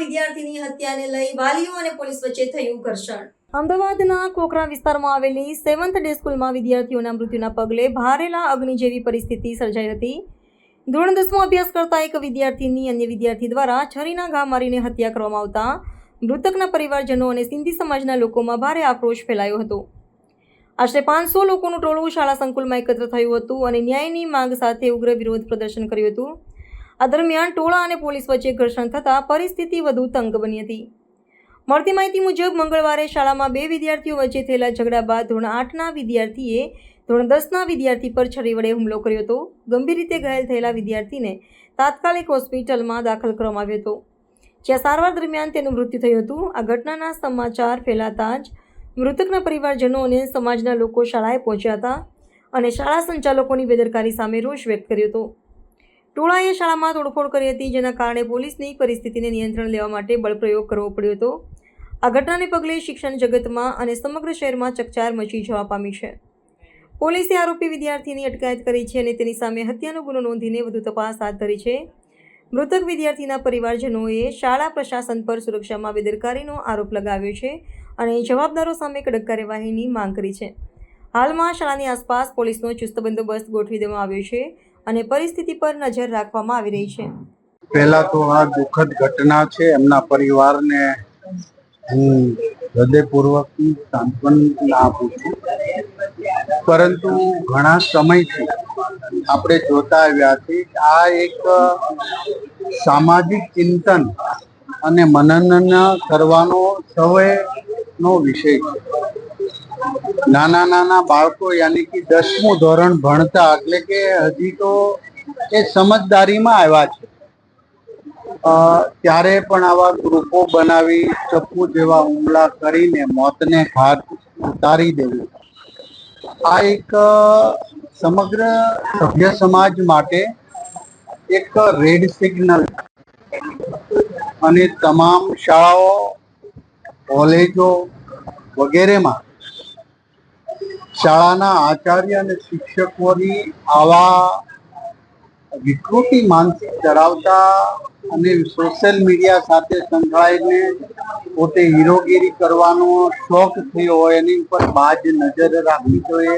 વિદ્યાર્થીની હત્યાને લઈ વાલીઓ અને પોલીસ વચ્ચે થયું ઘર્ષણ. અમદાવાદના કોકરા વિસ્તારમાં આવેલી સેવન્થ ડે સ્કૂલમાં વિદ્યાર્થીઓના મૃત્યુના પગલે ભારેલા અગ્નિ જેવી પરિસ્થિતિ સર્જાઈ હતી. ધોરણ દસમો અભ્યાસ કરતા એક વિદ્યાર્થીની અન્ય વિદ્યાર્થી દ્વારા છરીના ઘા મારીને હત્યા કરવામાં આવતા મૃતકના પરિવારજનો અને સિંધી સમાજના લોકોમાં ભારે આક્રોશ ફેલાયો હતો. આશરે પાંચસો લોકોનું ટોળું શાળા સંકુલમાં એકત્ર થયું હતું અને ન્યાયની માંગ સાથે ઉગ્ર વિરોધ પ્રદર્શન કર્યું હતું. આ દરમિયાન ટોળા અને પોલીસ વચ્ચે ઘર્ષણ થતાં પરિસ્થિતિ વધુ તંગ બની હતી. મળતી માહિતી મુજબ, મંગળવારે શાળામાં બે વિદ્યાર્થીઓ વચ્ચે થયેલા ઝઘડા બાદ ધોરણ આઠના વિદ્યાર્થીએ ધોરણ દસના વિદ્યાર્થી પર છરી વડે હુમલો કર્યો હતો. ગંભીર રીતે ઘાયલ થયેલા વિદ્યાર્થીને તાત્કાલિક હોસ્પિટલમાં દાખલ કરવામાં આવ્યો હતો. જ્યાં સારવાર દરમિયાન તેનું મૃત્યુ થયું હતું. આ ઘટનાના સમાચાર ફેલાતા જ મૃતકના પરિવારજનો અને સમાજના લોકો શાળાએ પહોંચ્યા હતા અને શાળા સંચાલકોની બેદરકારી સામે રોષ વ્યક્ત કર્યો હતો. ટોળાએ શાળામાં તોડફોડ કરી હતી, જેના કારણે પોલીસની પરિસ્થિતિને નિયંત્રણ લેવા માટે બળપ્રયોગ કરવો પડ્યો હતો. આ ઘટનાને પગલે શિક્ષણ જગતમાં અને સમગ્ર શહેરમાં ચકચાર મચી જવા પામી છે. પોલીસે આરોપી વિદ્યાર્થીની અટકાયત કરી છે અને તેની સામે હત્યાનો ગુનો નોંધીને વધુ તપાસ હાથ ધરી છે. મૃતક વિદ્યાર્થીના પરિવારજનોએ શાળા પ્રશાસન પર સુરક્ષામાં બેદરકારીનો આરોપ લગાવ્યો છે અને જવાબદારો સામે કડક કાર્યવાહીની માંગ કરી છે. હાલમાં શાળાની આસપાસ પોલીસનો ચુસ્ત બંદોબસ્ત ગોઠવી દેવામાં આવ્યો છે. અને પરિસ્થિતિ પર નજર રાખવામાં આવી રહી છે. પહેલા તો આ દુઃખદ ઘટના છે. એમના પરિવારને હું હૃદયપૂર્વકની સાંત્વના આપું છું. પરંતુ ઘણા સમયથી આપણે જોતા આવ્યા છે આ એક સામાજિક ચિંતન અને મનન કરવાનો સવયનો વિષય છે. નાના નાના બાળકો યાની કે દસમું ધોરણ ભણતા એટલે કે હજી તો એ સમજદારીમાં આવ્યા છે. ત્યારે પણ આવા ગ્રુપો બનાવી, ચપ્પુ જેવા હુમલા કરીને મોતને ઘાટ ઉતારી દેવું. આ એક સમગ્ર સભ્ય સમાજ માટે એક રેડ સિગ્નલ અને તમામ શાળાઓ, કોલેજો વગેરેમાં શાળાના આચાર્ય અને શિક્ષકોની આવા વિકૃતિ માનસિક ધરાવતા અને સોશિયલ મીડિયા સાથે સંકળાઈને પોતે હીરોગીરી કરવાનો શોખ થયો હોય એની ઉપર બાજ નજર રાખવી જોઈએ.